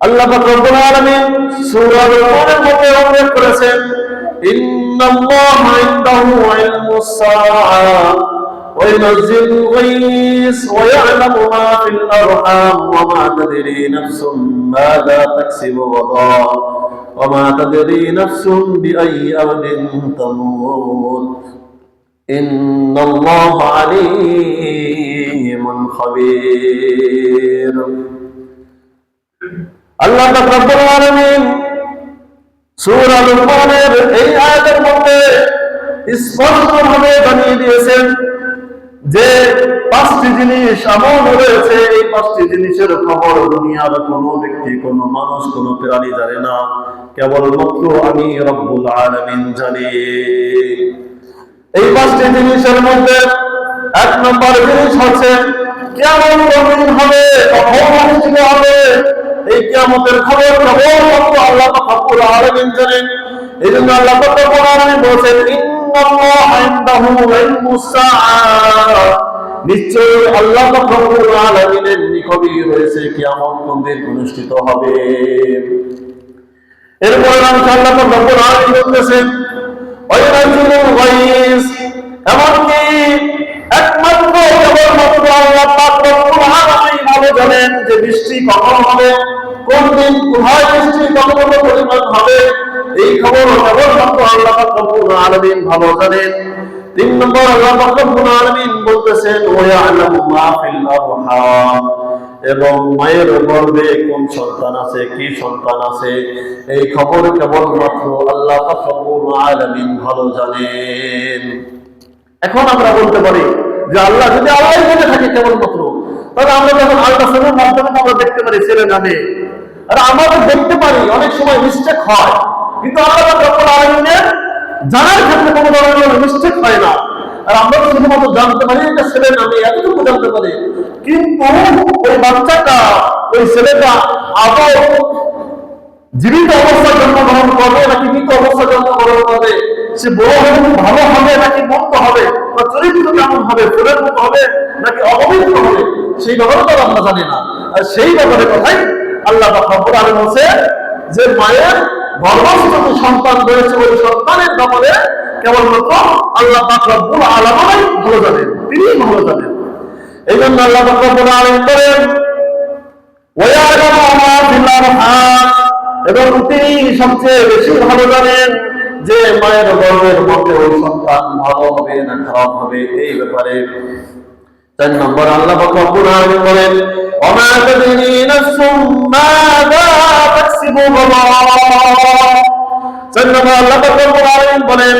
আল্লাহ রব্বুল আলামিন সূরা নূরের মধ্যে উল্লেখ করেছেন, ইন্নাল্লাহা ইনদাহু ইলমুস সাআ ওয়া ইউনাজ্জিলুল গায়স ওয়া ইয়ালামু মা ফিল আরহাম ওয়া মা তাদরি নাফসুম মাযা তাকসিবু গাদা ওয়া মা তাদরি নাফসুম বিআই আরদিন তামুত ইন্নাল্লাহা আলীমুন খাবীর। আল্লাহ রব্বুল আলামিন সূরা এই আয়াতের মধ্যে স্পষ্টভাবে জানিয়ে দিয়েছেন যে পাঁচটি জিনিস এমন রয়েছে, এই পাঁচটি জিনিসের খবর দুনিয়ার কোনো ব্যক্তি, কোনো মানুষ, কোনো প্রাণী জানে না। কেবলমাত্র আমি রব্বুল আলামিন জানি। এই পাঁচটি জিনিসের মধ্যে এক নম্বর জিনিস হচ্ছে, কেমন হবে, কখন অনুষ্ঠিত হবে এই কিয়ামতের খবর কেবলমাত্র আল্লাহ রব্বুল আলামিন জানেন। এই জন্য আল্লাহ রব্বুল ইন্নাল্লাহা ইনদাহু ইলমুস সাআ। নিশ্চয়ই আল্লাহ রব্বুল আলামিনের নিকটই রয়েছে কিয়ামত কোন দিন অনুষ্ঠিত হবে। এরপরে আল্লাহ রব্বুল আলামিন বলতেছেন ওয়াইনাজিলুল গায়স এমনকি একমাত্র কেবলমাত্র আল্লাহ পাক রব্বুল আলামিন ভালো জানেন যে বৃষ্টি কখন হবে? কোন দিন কোথায় বৃষ্টি কত কত পরিমাণ হবে? এই খবর কেবলমাত্র আল্লাহ রব্বুল আলামিন ভালো জানেন। তিন নম্বর আল্লাহ রব্বুল আলামিন বলতেছেন ওয়ায়ালামু মা ফিল আরহাম এবং মায়ের গর্ভে কোন সন্তান আছে, কি সন্তান আছে? এই খবর কেবলমাত্র আল্লাহ রব্বুল আলামিন ভালো জানেন। এখন আমরা বলতে পারি যে আল্লাহ যদি আল্লাহ বলে থাকে কেবলমাত্র, তাহলে আমরা যখন আল্ট্রাসাউন্ডের মাধ্যমে আমরা দেখতে পারি ছেলে নামে আর আমরা দেখতে পারি, অনেক সময় মিস্টেক হয়। কিন্তু আল্লাহ রব্বুল আলামিনের জানার ক্ষেত্রে কোনো ধরনের মিস্টেক হয় না। আর আমরা তো শুধুমাত্র জানতে পারি, এটা ছেলে নামে, এতটুকু জানতে পারি। কিন্তু ওই বাচ্চাটা, ওই ছেলেটা আদৌ জীবিত অবস্থায় জন্মগ্রহণ করবে নাকি মৃত অবস্থায় জন্মগ্রহণ করবে? সে বড় খুব ভালো হবে, নাকি মন্দ হবে? বা চরিত্র কেমন হবে, ফুলের মতো হবে, নাকি অপবিত্র হবে? সেই ব্যাপারে তো আমরা জানি না। আর সেই ব্যাপারে কথাই আল্লাহ আলামিন বলছে যে মায়ের গর্ভস্থ সন্তান রয়েছে ওই সন্তানের ব্যাপারে কেবলমাত্র আল্লাহ পাক রব্বুল আলামিন ভালো জানেন তিনি ভালো জানেন। এই জন্য আল্লাহ পাক রব্বুল আলামিন বলেন, ওয়ায়ালামু মা ফিল আরহাম এবং তিনি সবচেয়ে বেশি ভালো জানেন যে মায়ের গর্ভের মধ্যে ওই সন্তান ভালো হবে না খারাপ হবে, এই ব্যাপারে চার নম্বর আল্লাহ রব্বুল আলামিন বলেন, ওমা তাদরি নাফসুম মাযা তাকসিবু নম্বর আল্লাহ রব্বুল বলেন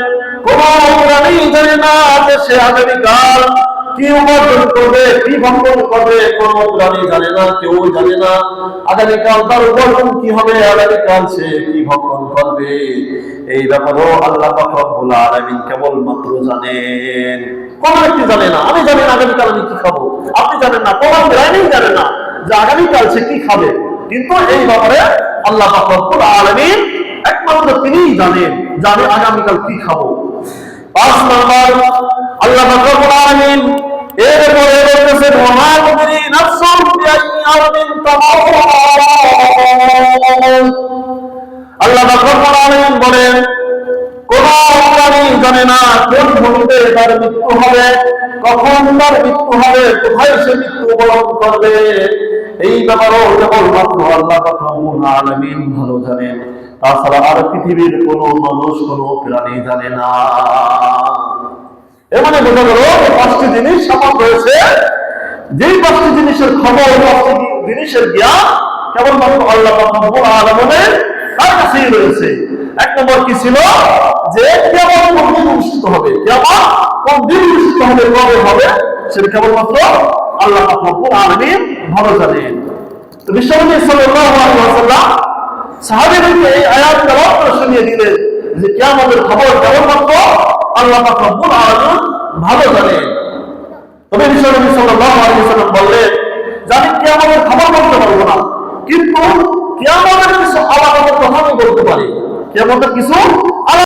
জানে না যে সে আগামীকাল কি উপার্জন করবে, কি ভক্ষণ করবে? কোন প্রাণী জানে না, কেউ জানে না। আগামীকাল তার উপার্জন কি হবে? আগামীকাল সে কি ভক্ষণ করবে? এই ব্যাপারেও আল্লাহ রব্বুল আলামিন কেবলমাত্র জানেন। কোন ব্যক্তি জানে না। আমি জানি আগামীকাল আমি কি খাব। আপনি জানেন না কোন প্রাণী জানে না যে আগামীকাল সে কি খাবে। কিন্তু এই ব্যাপারে আল্লাহ রব্বুল আলামিন একমাত্র তিনিই জানেন যে আমি আগামীকাল কি খাব। পাঁচ নম্বর, আল্লাহ রব্বুল আলামিন আল্লাহ বলেন, কোন জানে না কোন ভূমিতে তার মৃত্যু হবে, কখন তার মৃত্যু হবে, কোথায় সে মৃত্যু বরণ করবে? এই ব্যাপারও কেবলমাত্র আল্লাহ আলামিন ভালো জানেন। তাছাড়া আর পৃথিবীর কোন মানুষ, কোন প্রাণী জানে না। এর মানে বোঝা গেল পাঁচটি জিনিস সমান রয়েছে। যেই পাঁচটি জিনিসের খবর, পাঁচটি জিনিসের জ্ঞান কেবলমাত্র আল্লাহ আলামিনের রয়েছে। এক নম্বর কি ছিল? যে কেমন অনুষ্ঠিত হবে। কেমন অনুষ্ঠিত হবে, কবে হবে? সেটা কেবলমাত্র আল্লাহ রব্বুল আলামিন ভালো জানেন। তো এই আয়াত তেলাওয়াত শুনিয়ে দিলেন যে কিয়ামতের খবর কেবলমাত্র আল্লাহ রব্বুল আলামিন ভালো জানেন। তবে বিশ্বনবী সাল্লাল্লাহু আলাইহি বললেন, যে খবর বলতে পারব না। কিন্তু কিয়ামতের কিছু করতে পারি। কিয়ামতের কিছু